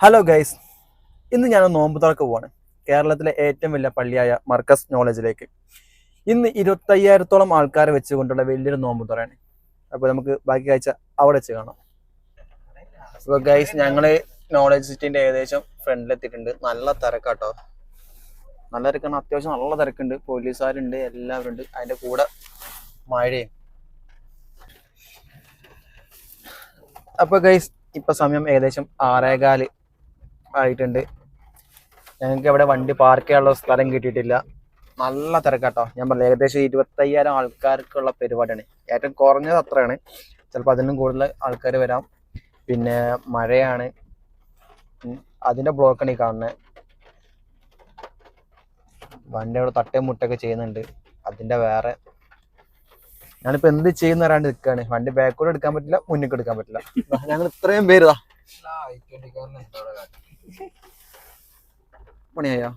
Hello guys ഇന്ന് ഞാൻ നോമ്പ് തുറക്ക് പോവാണ്. കേരളത്തിലെ ഏറ്റവും വലിയ പള്ളിയായ മർക്കസ് നോളജിലേക്ക് ഇന്ന് ഇരുപത്തയ്യായിരത്തോളം ആൾക്കാരെ വെച്ചുകൊണ്ടുള്ള വലിയൊരു നോമ്പ് തുറയാണ്. അപ്പോൾ നമുക്ക് ബാക്കി കാഴ്ച അവിടെ വെച്ച് കാണാം. അപ്പോൾ ഗൈസ് ഞങ്ങൾ നോളജ് സിറ്റിന്റെ ഏകദേശം ഫ്രണ്ടിലെത്തിയിട്ടുണ്ട് നല്ല തിരക്കാട്ടോ. നല്ല തിരക്കാണ്. അത്യാവശ്യം നല്ല തിരക്കുണ്ട്. പോലീസുകാരുണ്ട് എല്ലാവരും ഉണ്ട്. അതിന്റെ കൂടെ മഴയും. അപ്പൊ ഗൈസ് ഇപ്പൊ സമയം ഏകദേശം ആറേകാൽ. ആയിട്ടുണ്ട്. ഞങ്ങൾക്ക് ഇവിടെ വണ്ടി പാർക്ക് ചെയ്യാനുള്ള സ്ഥലം കിട്ടിയിട്ടില്ല. നല്ല തിരക്കാട്ടോ. ഞാൻ പറഞ്ഞു ഏകദേശം ഇരുപത്തയ്യായിരം ആൾക്കാർക്കുള്ള പരിപാടിയാണ്. ഏറ്റവും കുറഞ്ഞത് അത്രയാണ്. ചിലപ്പോൾ അതിനും കൂടുതൽ ആൾക്കാർ വരാം. പിന്നെ മഴയാണ്. അതിന്റെ ബ്ലോക്കാണ് ഈ കാണുന്നത് വണ്ടി അവിടെ തട്ടയും മുട്ടൊക്കെ ചെയ്യുന്നുണ്ട്. അതിന്റെ വേറെ. ഞാനിപ്പോൾ എന്ത് ചെയ്യുന്ന അറിയാണ്ട് നിൽക്കുകയാണ് വണ്ടി ബാക്കോട് എടുക്കാൻ പറ്റില്ല മുന്നിൽ എടുക്കാൻ പറ്റില്ല. ഞങ്ങൾ ഇത്രയും പേര് ദാ പണിയായോ?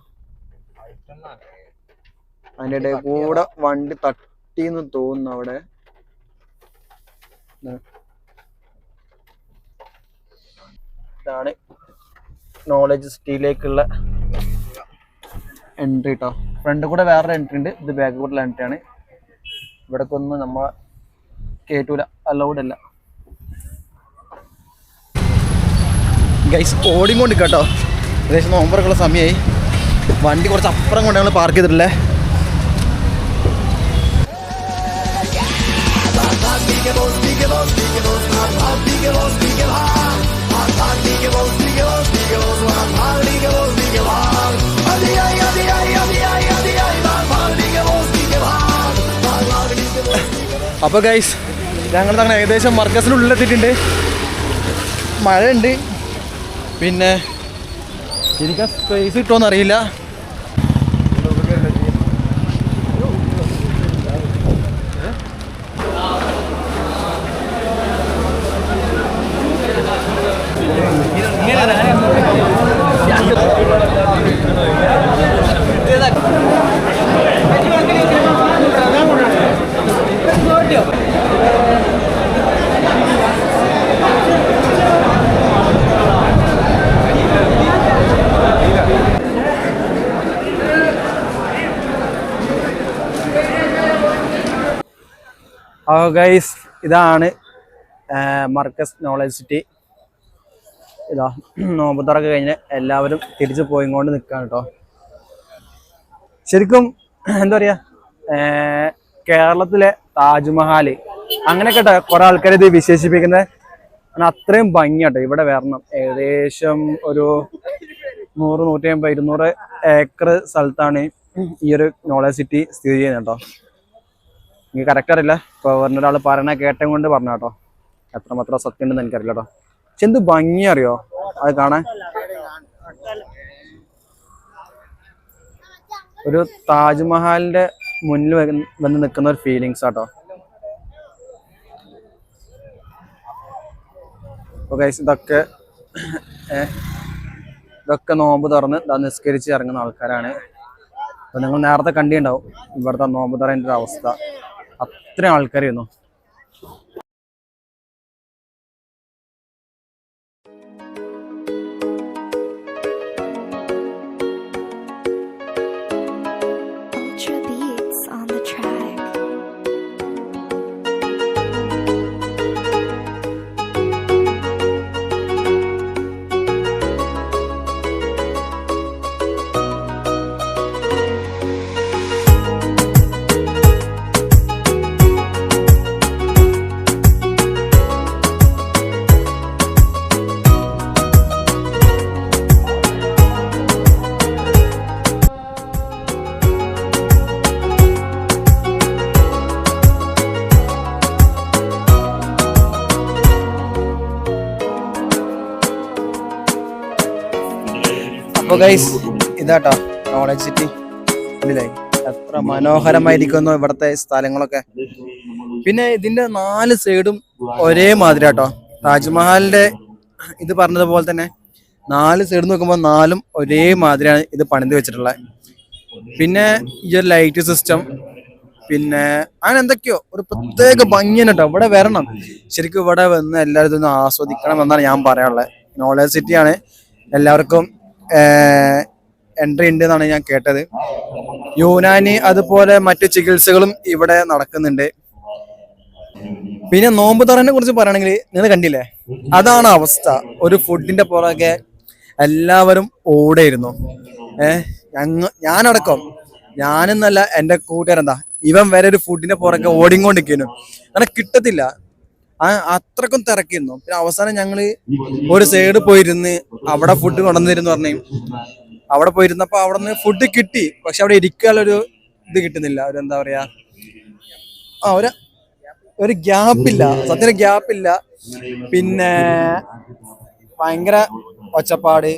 അതിന്റെ ഇടയിൽ കൂടെ വണ്ടി തട്ടിന്ന് തോന്നുന്നു അവിടെ. ഇതാണ് നോളജ് സിറ്റിയിലേക്കുള്ള എൻട്രി കേട്ടോ ഫ്രണ്ട് കൂടെ വേറൊരു എൻട്രി ഉണ്ട്. ഇത് ബാക്ക് കൂടെ എൻട്രി ആണ്. ഇവിടെ നമ്മൾ നമ്മ കേട്ടൂല അലൗഡ് അല്ല. ഗൈസ് ഓടിക്കൊണ്ട് കേട്ടോ ഏകദേശം നോമ്പറക്കുള്ള സമയമായി വണ്ടി കുറച്ച് അപ്പുറം കൊണ്ട് ഞങ്ങൾ പാർക്ക് ചെയ്തിട്ടില്ലേ? അപ്പോൾ ഗൈസ് ഞങ്ങൾ തന്നെ ഏകദേശം മർക്കസിനുള്ളിലെത്തിയിട്ടുണ്ട് മഴയുണ്ട്. പിന്നെ എനിക്ക് സ്പേസ് കിട്ടുമോന്ന് അറിയില്ല. ഗൈസ് ഇതാണ് മർക്കസ് നോളജ് സിറ്റി ഇതാ നോമ്പുതറൊക്കെ കഴിഞ്ഞ് എല്ലാവരും തിരിച്ചു പോയിക്കൊണ്ട് നിൽക്കുകയാണ് കേട്ടോ ശരിക്കും എന്താ പറയുക കേരളത്തിലെ താജ്മഹൽ അങ്ങനെയൊക്കെ കേട്ടോ കുറെ ആൾക്കാർ ഇത് വിശേഷിപ്പിക്കുന്നത് കാരണം അത്രയും ഭംഗിയാട്ടോ ഇവിടെ വരണം. ഏകദേശം ഒരു നൂറ് നൂറ്റി അമ്പത് ഇരുന്നൂറ് ഏക്കർ സ്ഥലത്താണ് ഈ ഒരു നോളജ് സിറ്റി സ്ഥിതി ചെയ്യുന്നത് കേട്ടോ എനിക്ക് കറക്റ്റ് അറിയില്ല. ഇപ്പൊ ഒരാൾ പറയണ കേട്ടം കൊണ്ട് പറഞ്ഞ കേട്ടോ എത്രമാത്രം സത്യം ഉണ്ടെന്ന് എനിക്കറിയില്ല കേട്ടോ എന്ത് ഭംഗി അറിയോ അത് കാണാൻ. ഒരു താജ്മഹലിന്റെ മുന്നിൽ വന്ന് നിൽക്കുന്ന ഒരു ഫീലിങ്സ് ആട്ടോ. അപ്പൊ ഗൈസ് ഇതൊക്കെ ഇതൊക്കെ നോമ്പ് തുറന്ന് നിസ്കരിച്ച് ഇറങ്ങുന്ന ആൾക്കാരാണ്. അപ്പൊ നിങ്ങൾ നേരത്തെ കണ്ടിട്ടുണ്ടാവും. ഇവിടുത്തെ നോമ്പ് തുറേന്റെ ഒരു അവസ്ഥ. അത്രയും ആൾക്കാരായിരുന്നു അപ്പൊ ഗൈസ് ഇതാട്ടോ നോളജ് സിറ്റി ഇല്ലേ എത്ര മനോഹരമായിരിക്കുന്നു ഇവിടത്തെ സ്ഥലങ്ങളൊക്കെ. പിന്നെ ഇതിന്റെ നാല് സൈഡും ഒരേ മാതിരി കേട്ടോ താജ്മഹലിന്റെ ഇത് പറഞ്ഞതുപോലെ തന്നെ നാല് സൈഡ് നോക്കുമ്പോൾ നാലും ഒരേ മാതിരിയാണ് ഇത് പണിത് വെച്ചിട്ടുള്ളത്. പിന്നെ ഈ ഒരു ലൈറ്റ് സിസ്റ്റം പിന്നെ അങ്ങനെ എന്തൊക്കെയോ ഒരു പ്രത്യേക ഭംഗിയാണ് കേട്ടോ. ഇവിടെ വരണം. ശരിക്കും ഇവിടെ വന്ന് എല്ലാവരും ഇതൊന്ന് ആസ്വദിക്കണം എന്നാണ് ഞാൻ പറയാനുള്ളത്. നോളജ് സിറ്റിയാണ് എല്ലാവർക്കും എൻട്രി ഉണ്ട് എന്നാണ് ഞാൻ കേട്ടത്. യൂനാനി അതുപോലെ മറ്റു ചികിത്സകളും ഇവിടെ നടക്കുന്നുണ്ട്. പിന്നെ നോമ്പ് തുറനെ കുറിച്ച് പറയുകയാണെങ്കിൽ നിങ്ങൾ കണ്ടില്ലേ? അതാണ് അവസ്ഥ. ഒരു ഫുഡിന്റെ പുറകെ എല്ലാവരും ഓടെയിരുന്നു. ഏഹ് ഞങ്ങ ഞാനടക്കം. ഞാനെന്നല്ല എന്റെ കൂട്ടുകാരെന്താ ഇവൻ വരെ ഒരു ഫുഡിന്റെ പുറകെ ഓടിക്കൊണ്ടിരിക്കുന്നു. അങ്ങനെ കിട്ടത്തില്ല. അത്രക്കും തിരക്കിരുന്നു. പിന്നെ അവസാനം ഞങ്ങൾ ഒരു സൈഡ് പോയിരുന്ന് അവിടെ ഫുഡ് കൊണ്ടുവന്നിരുന്നു പറഞ്ഞു. അവിടെ പോയിരുന്നപ്പോ അവിടെ നിന്ന് ഫുഡ് കിട്ടി. പക്ഷെ അവിടെ ഇരിക്കാനുള്ളൊരു ഇത് കിട്ടുന്നില്ല. ഒരു എന്താ പറയാ ആ ഒരു ഒരു ഗ്യാപ്പില്ല സത്യം ഗ്യാപ്പില്ല പിന്നെ ഭയങ്കര ഒച്ചപ്പാട്.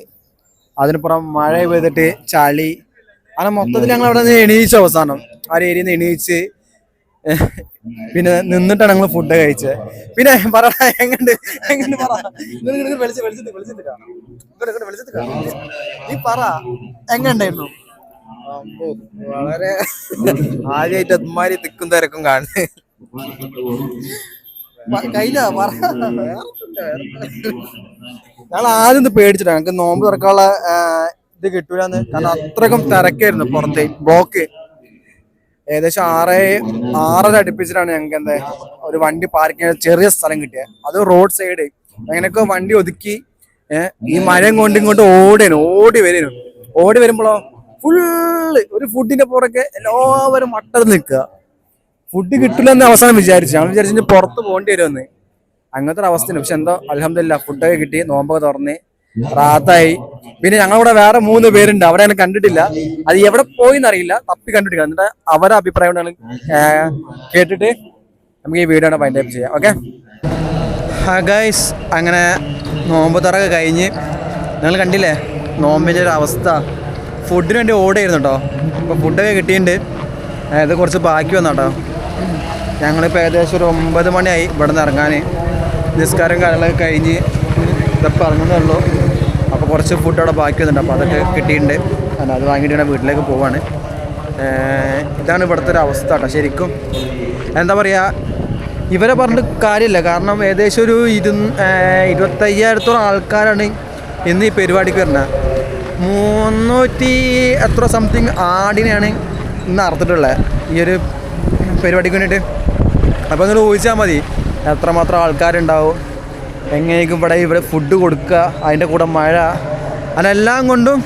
അതിനുപുറം മഴ പെയ്തിട്ട് ചളി. അങ്ങനെ മൊത്തത്തിൽ ഞങ്ങൾ അവിടെ നിന്ന് എണീച്ചു അവസാനം. ആ ഒരു ഏരിയയിൽ നിന്ന് എണീച്ച്. പിന്നെ നിന്നിട്ടാണ് ഞങ്ങൾ ഫുഡ് കഴിച്ചത് പിന്നെ പറ എങ്ങണ്ട് എങ്ങണ്ട് പറ. വിളിച്ച് കാണാം. കാണാം. നീ പറ എങ്ങണ്ടായിരുന്നു വളരെ ആദ്യമായിട്ട് അതുമാതിരി തിക്കും തിരക്കും കാണുന്നത് കയ്യില പറ. ഞങ്ങൾ ആദ്യം ഇത് പേടിച്ചിട്ടാണ് ഞങ്ങൾക്ക് നോമ്പ് തുറക്കാനുള്ള ഇത് കിട്ടൂലെന്ന്. കാരണം അത്രക്കും തിരക്കായിരുന്നു പുറത്ത്. ബ്ലോക്ക്. ഏകദേശം ആറ് ആറര അടുപ്പിച്ചിട്ടാണ് ഞങ്ങൾക്ക് എന്താ ഒരു വണ്ടി പാർക്ക് ചെയ്യാൻ ചെറിയ സ്ഥലം കിട്ടിയത് അത് റോഡ് സൈഡ് അങ്ങനെയൊക്കെ വണ്ടി ഒതുക്കി ഈ മഴയും കൊണ്ട് ഇങ്ങോട്ട് ഓടേനു. ഓടി വരുന്നു ഓടി വരുമ്പോഴോ ഫുള്ള് ഒരു ഫുഡിന്റെ പുറകെ എല്ലാവരും മട്ടത് നിൽക്കുക. ഫുഡ് കിട്ടില്ലെന്ന് അവസാനം വിചാരിച്ചു. ഞങ്ങൾ വിചാരിച്ചു പുറത്ത് പോകേണ്ടി വരുമെന്ന്. അങ്ങനത്തെ ഒരു അവസ്ഥയാണ്. പക്ഷെ എന്തോ അലഹമില്ല ഫുഡൊക്കെ കിട്ടി നോമ്പൊക്കെ തുറന്ന്. റാത്തായി. പിന്നെ ഞങ്ങളിവിടെ വേറെ മൂന്ന് പേരുണ്ട്. അവരെ ഞാൻ കണ്ടിട്ടില്ല. അത് എവിടെ പോയി എന്നറിയില്ല തപ്പി കണ്ടിട്ടില്ല. എന്നിട്ട് അവരുടെ അഭിപ്രായം ഞങ്ങൾ കേട്ടിട്ട് നമുക്ക് ഈ വീഡിയോ ഫൈൻഡ് ഔട്ട് ചെയ്യാം. ഓക്കെ ഗൈസ് അങ്ങനെ നോമ്പ് തുറക്കെ കഴിഞ്ഞ് നിങ്ങൾ കണ്ടില്ലേ? നോമ്പിന്റെ ഒരു അവസ്ഥ. ഫുഡിന് വേണ്ടി ഓർഡർ ചെയ്യുന്നു കേട്ടോ അപ്പോൾ ഫുഡൊക്കെ കിട്ടിയിട്ടുണ്ട് ഇത് കുറച്ച് ബാക്കി വന്നു കേട്ടോ ഞങ്ങളിപ്പോൾ ഏകദേശം ഒരു ഒമ്പത് മണിയായി ഇവിടെ നിന്ന് ഇറങ്ങാൻ നിസ്കാരം കാര്യങ്ങളൊക്കെ കഴിഞ്ഞ് ഇതൊക്കെ ഇറങ്ങുന്നേ ഉള്ളൂ. അപ്പോൾ കുറച്ച് ഫുഡ് അവിടെ ബാക്കി വന്നിട്ടുണ്ട്. അപ്പോൾ അതൊക്കെ കിട്ടിയിട്ടുണ്ട്. അത് വാങ്ങിയിട്ട് ഞാൻ വീട്ടിലേക്ക് പോവാണ്. ഇതാണ് ഇവിടുത്തെ ഒരു അവസ്ഥ കേട്ടോ. ശരിക്കും എന്താ പറയുക ഇവരെ പറഞ്ഞിട്ട് കാര്യമില്ല. കാരണം ഏകദേശം ഒരു ഇരു ഇരുപത്തയ്യായിരത്തോളം ആൾക്കാരാണ് ഇന്ന് ഈ പരിപാടിക്ക് വരുന്നത്. മുന്നൂറ്റി എത്ര സംതിങ് ആടിനെയാണ് ഇന്ന് അറുത്തിട്ടുള്ളത് ഈ ഒരു പരിപാടിക്ക് വേണ്ടിയിട്ട്. അപ്പോൾ നിങ്ങൾ ഊഹിച്ചാൽ മതി എത്രമാത്രം ആൾക്കാരുണ്ടാവും. എങ്ങനെയൊക്കെ ഇവിടെ ഇവിടെ ഫുഡ് കൊടുക്കുക അതിന്റെ കൂടെ മഴ അതിനെല്ലാം കൊണ്ടും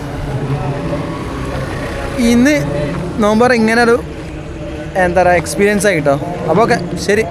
ഇന്ന് നോമ്പർ ഇങ്ങനെ ഒരു എന്താ പറയുക എക്സ്പീരിയൻസ് ആയി കേട്ടോ. അപ്പോൾ ഓക്കെ ശരി.